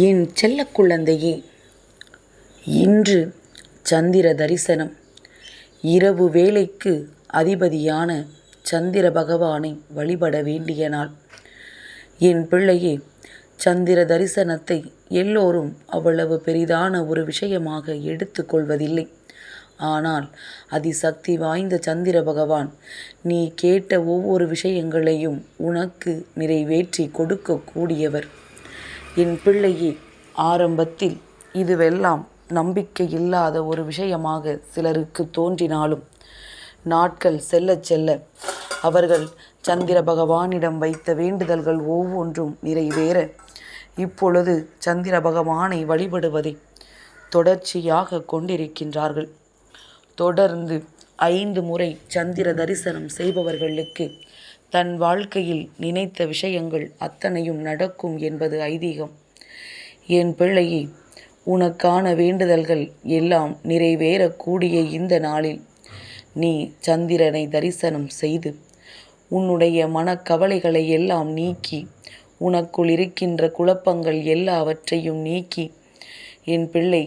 என் செல்ல குழந்தையே. இன்று சந்திர தரிசனம். இரவு வேளைக்கு அதிபதியான சந்திர பகவானை வழிபட வேண்டிய நாள். என் பிள்ளையே சந்திர தரிசனத்தை எல்லோரும் அவ்வளவு பெரிதான ஒரு விஷயமாக எடுத்துக்கொள்வதில்லை ஆனால் அதிசக்தி வாய்ந்த சந்திர பகவான் நீ கேட்ட ஒவ்வொரு விஷயங்களையும் உனக்கு நிறைவேற்றி கொடுக்கக்கூடியவர். என் பிள்ளையே ஆரம்பத்தில் இதுவெல்லாம் நம்பிக்கை இல்லாத ஒரு விஷயமாக சிலருக்கு தோன்றினாலும் நாட்கள் செல்ல செல்ல அவர்கள் சந்திர பகவானிடம் வைத்த வேண்டுதல்கள் ஒவ்வொன்றும் நிறைவேற. இப்பொழுது சந்திர பகவானை வழிபடுவதை தொடர்ச்சியாக கொண்டிருக்கின்றார்கள். தொடர்ந்து ஐந்து முறை சந்திர தரிசனம் செய்பவர்களுக்கு தன் வாழ்க்கையில் நினைத்த விஷயங்கள் அத்தனையும் நடக்கும் என்பது ஐதீகம். என் பிள்ளையே உனக்கான வேண்டுதல்கள் எல்லாம் நிறைவேறக்கூடிய இந்த நாளில் நீ சந்திரனை தரிசனம் செய்து உன்னுடைய மனக்கவலைகளை எல்லாம் நீக்கி உனக்குள் இருக்கின்ற குழப்பங்கள் எல்லாவற்றையும் நீக்கி என் பிள்ளை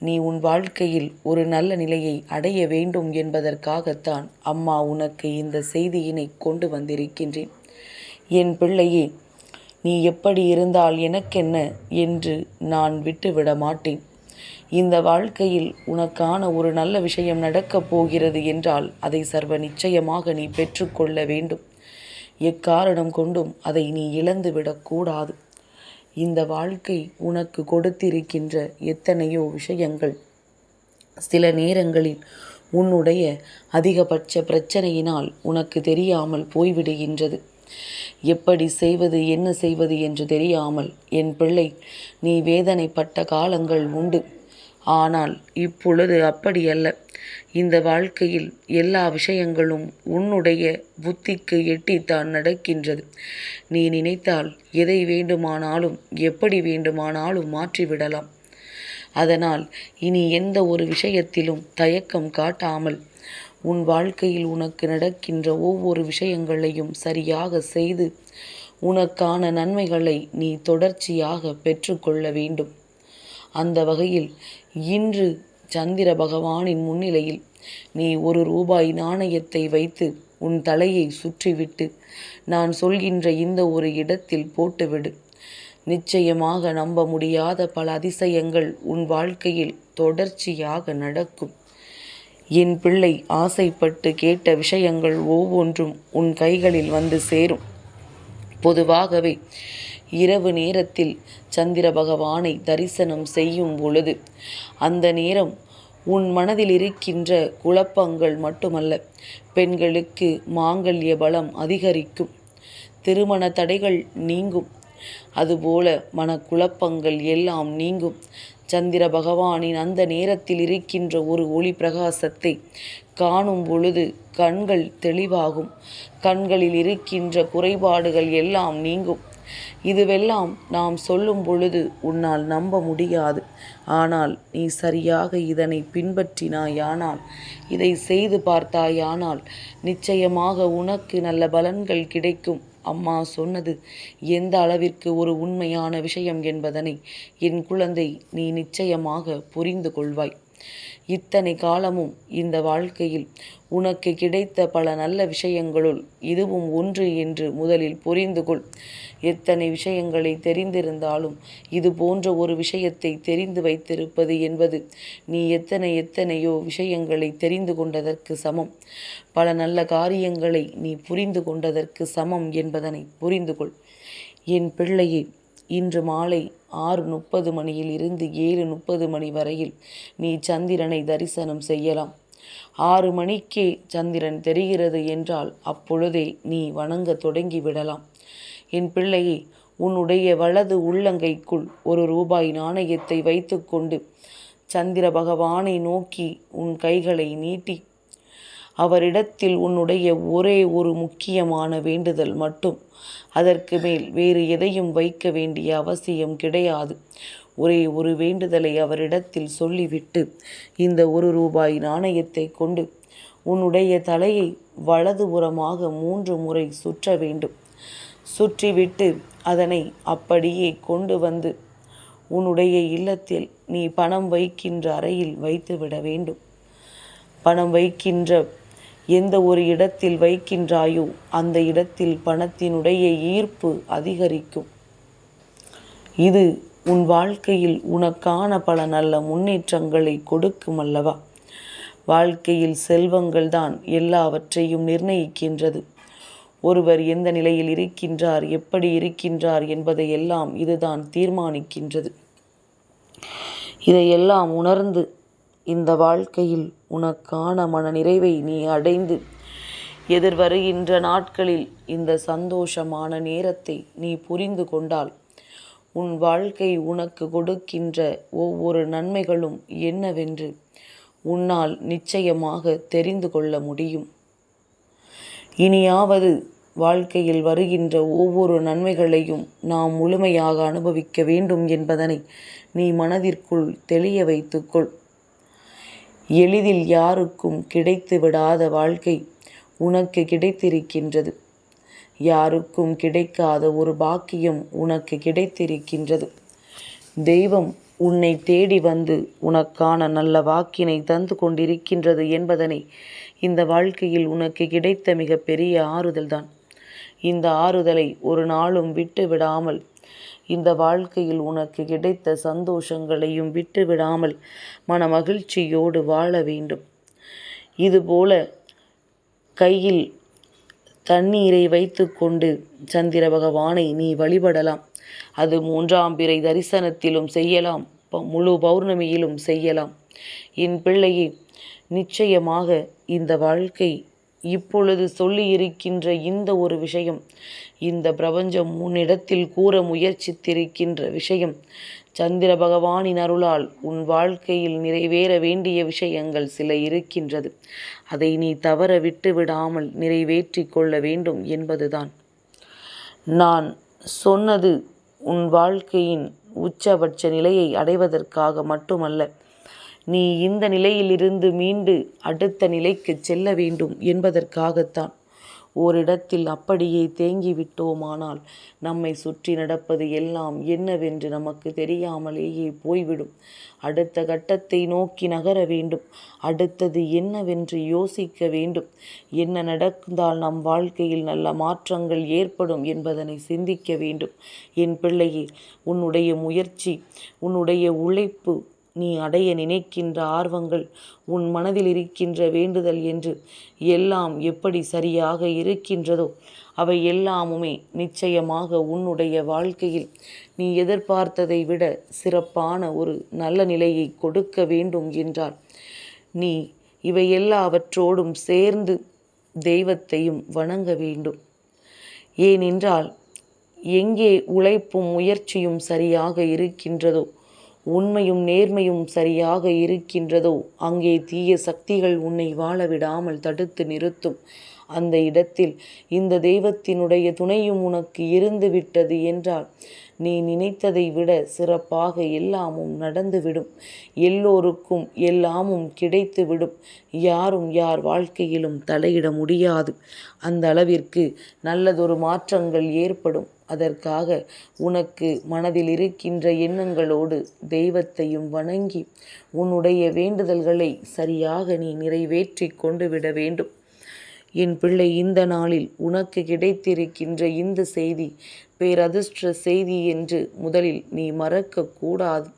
நீ உன் வாழ்க்கையில் ஒரு நல்ல நிலையை அடைய வேண்டும் என்பதற்காகத்தான் அம்மா உனக்கு இந்த செய்தியினை கொண்டு வந்திருக்கின்றேன். என் பிள்ளையே நீ எப்படி இருந்தால் எனக்கென்ன என்று நான் விட்டுவிட மாட்டேன். இந்த வாழ்க்கையில் உனக்கான ஒரு நல்ல விஷயம் நடக்கப் போகிறது என்றால் அதை சர்வ நிச்சயமாக நீ பெற்றுக்கொள்ள வேண்டும். எக்காரணம் கொண்டும் அதை நீ இழந்துவிடக்கூடாது இந்த வாழ்க்கை உனக்கு கொடுத்திருக்கின்ற எத்தனையோ விஷயங்கள். சில நேரங்களில் உன்னுடைய அதிகபட்ச பிரச்சனையினால் உனக்கு தெரியாமல் போய்விடுகின்றது. எப்படி செய்வது என்ன செய்வது என்று தெரியாமல் என் பிள்ளை நீ வேதனைப்பட்ட காலங்கள் உண்டு. ஆனால் இப்பொழுது அப்படியல்ல இந்த வாழ்க்கையில் எல்லா விஷயங்களும் உன்னுடைய புத்திக்கு எட்டித்தான் நடக்கின்றது. நீ நினைத்தால் எதை வேண்டுமானாலும் எப்படி வேண்டுமானாலும் மாற்றிவிடலாம். அதனால் இனி எந்த ஒரு விஷயத்திலும் தயக்கம் காட்டாமல் உன் வாழ்க்கையில் உனக்கு நடக்கின்ற ஒவ்வொரு விஷயங்களையும் சரியாக செய்து உனக்கான நன்மைகளை நீ தொடர்ச்சியாக பெற்றுக்கொள்ள வேண்டும். அந்த வகையில் இன்று சந்திர பகவானின் முன்னிலையில் நீ ஒரு ரூபாய் நாணயத்தை வைத்து உன் தலையை சுற்றிவிட்டு நான் சொல்கின்ற இந்த ஒரு இடத்தில் போட்டுவிடு. நிச்சயமாக நம்ப முடியாத பல அதிசயங்கள் உன் வாழ்க்கையில் தொடர்ச்சியாக நடக்கும். என் பிள்ளை ஆசைப்பட்டு கேட்ட விஷயங்கள் ஒவ்வொன்றும் உன் கைகளில் வந்து சேரும். பொதுவாகவே இரவு நேரத்தில் சந்திர பகவானை தரிசனம் செய்யும் பொழுது அந்த நேரம் உன் மனதில் இருக்கின்ற குழப்பங்கள் மட்டுமல்ல பெண்களுக்கு மாங்கல்ய பலம் அதிகரிக்கும் திருமண தடைகள் நீங்கும் அதுபோல மனக்குழப்பங்கள் எல்லாம் நீங்கும். சந்திர பகவானின் அந்த நேரத்தில் இருக்கின்ற ஒரு ஒளி பிரகாசத்தை காணும் பொழுது கண்கள் தெளிவாகும் கண்களில் இருக்கின்ற குறைபாடுகள் எல்லாம் நீங்கும். இதுவெல்லாம் நாம் சொல்லும் பொழுது உன்னால் நம்ப முடியாது. ஆனால் நீ சரியாக இதனை பின்பற்றினாயானால் இதை செய்து பார்த்தாயானால் நிச்சயமாக உனக்கு நல்ல பலன்கள் கிடைக்கும். அம்மா சொன்னது எந்த அளவிற்கு ஒரு உண்மையான விஷயம் என்பதனை என் குழந்தை நீ நிச்சயமாக புரிந்து கொள்வாய். இத்தனை காலமும் இந்த வாழ்க்கையில் உனக்கு கிடைத்த பல நல்ல விஷயங்களுள் இதுவும் ஒன்று என்று முதலில் புரிந்து கொள். எத்தனை விஷயங்களை தெரிந்திருந்தாலும் இது போன்ற ஒரு விஷயத்தை தெரிந்து வைத்திருப்பது என்பது நீ எத்தனை எத்தனையோ விஷயங்களை தெரிந்து கொண்டதற்கு சமம். பல நல்ல காரியங்களை நீ புரிந்து கொண்டதற்கு சமம் என்பதனை புரிந்து கொள். என் பிள்ளையே இன்று மாலை ஆறு முப்பது மணியில் இருந்து ஏழு முப்பது மணி வரையில் நீ சந்திரனை தரிசனம் செய்யலாம். ஆறு மணிக்கே சந்திரன் தெரிகிறது என்றால் அப்பொழுதே நீ வணங்க தொடங்கி விடலாம். என் பிள்ளையை உன்னுடைய வலது உள்ளங்கைக்குள் ஒரு ரூபாய் நாணயத்தை வைத்துக்கொண்டு சந்திர பகவானை நோக்கி உன் கைகளை நீட்டி அவரிடத்தில் உன்னுடைய ஒரே ஒரு முக்கியமான வேண்டுதல் மட்டும். அதற்கு மேல் வேறு எதையும் வைக்க வேண்டிய அவசியம் கிடையாது. ஒரே ஒரு வேண்டுதலை அவரிடத்தில் சொல்லிவிட்டு இந்த ஒரு ரூபாய் நாணயத்தை கொண்டு உன்னுடைய தலையை வலதுபுறமாக மூன்று முறை சுற்ற வேண்டும். சுற்றிவிட்டு அதனை அப்படியே கொண்டு வந்து உன்னுடைய இல்லத்தில் நீ பணம் வைக்கின்ற அறையில் வைத்துவிட வேண்டும். பணம் வைக்கின்ற எந்த ஒரு இடத்தில் வைக்கின்றாயோ அந்த இடத்தில் பணத்தினுடைய ஈர்ப்பு அதிகரிக்கும். இது உன் வாழ்க்கையில் உனக்கான பல நல்ல முன்னேற்றங்களை கொடுக்கும் அல்லவா? வாழ்க்கையில் செல்வங்கள் தான் எல்லாவற்றையும் நிர்ணயிக்கின்றது. ஒருவர் எந்த நிலையில் இருக்கின்றார் எப்படி இருக்கின்றார் என்பதை எல்லாம் இதுதான் தீர்மானிக்கின்றது. இதையெல்லாம் உணர்ந்து இந்த வாழ்க்கையில் உனக்கான மன நிறைவை நீ அடைந்து எதிர்வருகின்ற நாட்களில் இந்த சந்தோஷமான நேரத்தை நீ புரிந்து கொண்டால் உன் வாழ்க்கை உனக்கு கொடுக்கின்ற ஒவ்வொரு நன்மைகளும் என்னவென்று உன்னால் நிச்சயமாக தெரிந்து கொள்ள முடியும். இனியாவது வாழ்க்கையில் வருகின்ற ஒவ்வொரு நன்மைகளையும் நாம் முழுமையாக அனுபவிக்க வேண்டும் என்பதனை நீ மனதிற்குள் தெளிய வைத்துக்கொள். எளிதில் யாருக்கும் கிடைத்து விடாத வாழ்க்கை உனக்கு கிடைத்திருக்கின்றது. யாருக்கும் கிடைக்காத ஒரு பாக்கியம் உனக்கு கிடைத்திருக்கின்றது. தெய்வம் உன்னை தேடி வந்து உனக்கான நல்ல வாக்கினை தந்து கொண்டிருக்கின்றது என்பதனை இந்த வாழ்க்கையில் உனக்கு கிடைத்த மிகப்பெரிய ஆறுதல்தான். இந்த ஆறுதலை ஒரு நாளும் விட்டு விடாமல் இந்த வாழ்க்கையில் உனக்கு கிடைத்த சந்தோஷங்களையும் விட்டு விடாமல் மன மகிழ்ச்சியோடு வாழ வேண்டும். இதுபோல கையில் தண்ணீரை வைத்து கொண்டு சந்திர பகவானை நீ வழிபடலாம். அது மூன்றாம் பிறை தரிசனத்திலும் செய்யலாம். முழு பௌர்ணமியிலும் செய்யலாம். என் பிள்ளையே நிச்சயமாக இந்த வாழ்க்கை இப்பொழுது சொல்லி இருக்கின்ற இந்த ஒரு விஷயம் இந்த பிரபஞ்சம் உன்னிடத்தில் கூற முயற்சித்திருக்கின்ற விஷயம் சந்திர பகவானின் அருளால் உன் வாழ்க்கையில் நிறைவேற வேண்டிய விஷயங்கள் சில இருக்கின்றது. அதை நீ தவற விட்டு விடாமல் நிறைவேற்றி கொள்ள வேண்டும் என்பதுதான். நான் சொன்னது உன் வாழ்க்கையின் உச்சபட்ச நிலையை அடைவதற்காக மட்டுமல்ல நீ இந்த நிலையிலிருந்து மீண்டு அடுத்த நிலைக்கு செல்ல வேண்டும் என்பதற்காகத்தான். ஓரிடத்தில் அப்படியே தேங்கிவிட்டோமானால் நம்மை சுற்றி நடப்பது எல்லாம் என்னவென்று நமக்கு தெரியாமலேயே போய்விடும். அடுத்த கட்டத்தை நோக்கி நகர வேண்டும். அடுத்தது என்னவென்று யோசிக்க வேண்டும். என்ன நடந்தால் நம் வாழ்க்கையில் நல்ல மாற்றங்கள் ஏற்படும் என்பதனை சிந்திக்க வேண்டும். என் பிள்ளையே உன்னுடைய முயற்சி உன்னுடைய உழைப்பு நீ அடைய நினைக்கின்ற ஆர்வங்கள் உன் மனதில் இருக்கின்ற வேண்டுதல் என்று எல்லாம் எப்படி சரியாக இருக்கின்றதோ அவை எல்லாமுமே நிச்சயமாக உன்னுடைய வாழ்க்கையில் நீ எதிர்பார்த்ததை விட சிறப்பான ஒரு நல்ல நிலையை கொடுக்க வேண்டும் என்றார். நீ இவை எல்லாவற்றோடும் சேர்ந்து தெய்வத்தையும் வணங்க வேண்டும். ஏனென்றால் எங்கே உழைப்பும் முயற்சியும் சரியாக இருக்கின்றதோ உண்மையும் நேர்மையும் சரியாக இருக்கின்றதோ அங்கே தீய சக்திகள் உன்னை வாழ விடாமல் தடுத்து நிறுத்தும். அந்த இடத்தில் இந்த தெய்வத்தினுடைய துணையும் உனக்கு இருந்து விட்டது என்றால் நீ நினைத்ததை விட சிறப்பாக எல்லாமும் நடந்துவிடும். எல்லோருக்கும் எல்லாமும் கிடைத்துவிடும். யாரும் யார் வாழ்க்கையிலும் தலையிட முடியாது. அந்த அளவிற்கு நல்லதொரு மாற்றங்கள் ஏற்படும். அதற்காக உனக்கு மனதில் இருக்கின்ற எண்ணங்களோடு தெய்வத்தையும் வணங்கி உன்னுடைய வேண்டுதல்களை சரியாக நீ நிறைவேற்றி கொண்டு விட வேண்டும். என் பிள்ளை இந்த நாளில் உனக்கு கிடைத்திருக்கின்ற இந்த செய்தி பேரதிர்ஷ்ட செய்தி என்று முதலில் நீ மறக்கக்கூடாது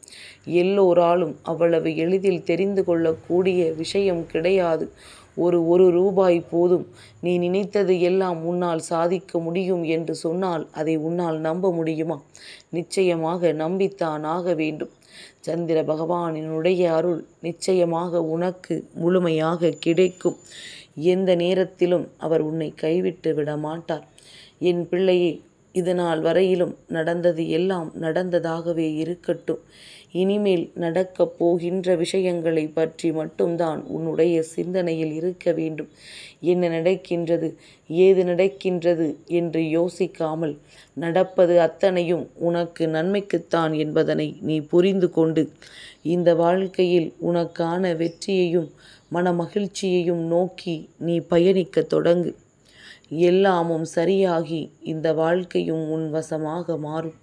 எல்லோராலும் அவ்வளவு எளிதில் தெரிந்து கொள்ளக்கூடிய விஷயம் கிடையாது. ஒரு ஒரு ரூபாய் போதும். நீ நினைத்தது எல்லாம் உன்னால் சாதிக்க முடியும் என்று சொன்னால் அதை உன்னால் நம்ப முடியுமா? நிச்சயமாக நம்பித்தான் ஆக வேண்டும். சந்திர பகவானினுடைய அருள் நிச்சயமாக உனக்கு முழுமையாக கிடைக்கும். எந்த நேரத்திலும் அவர் உன்னை கைவிட்டு விட மாட்டார் என் பிள்ளையே இதனால் வரையிலும் நடந்தது எல்லாம் நடந்ததாகவே இருக்கட்டும். இனிமேல் நடக்கப் போகின்ற விஷயங்களை பற்றி மட்டும்தான் உன்னுடைய சிந்தனையில் இருக்க வேண்டும். என்ன நடக்கின்றது ஏது நடக்கின்றது என்று யோசிக்காமல் நடப்பது அத்தனையும் உனக்கு நன்மைக்குத்தான் என்பதனை நீ புரிந்து கொண்டு இந்த வாழ்க்கையில் உனக்கான வெற்றியையும் மன மகிழ்ச்சியையும் நோக்கி நீ பயணிக்க தொடங்கு. எல்லாமும் சரியாகி இந்த வாழ்க்கையும் உன் வசமாக மாறும்.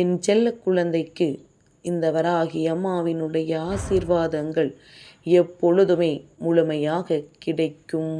என் செல்ல குழந்தைக்கு இந்த வராகி அம்மாவினுடைய ஆசீர்வாதங்கள் எப்பொழுதுமே முழுமையாக கிடைக்கும்.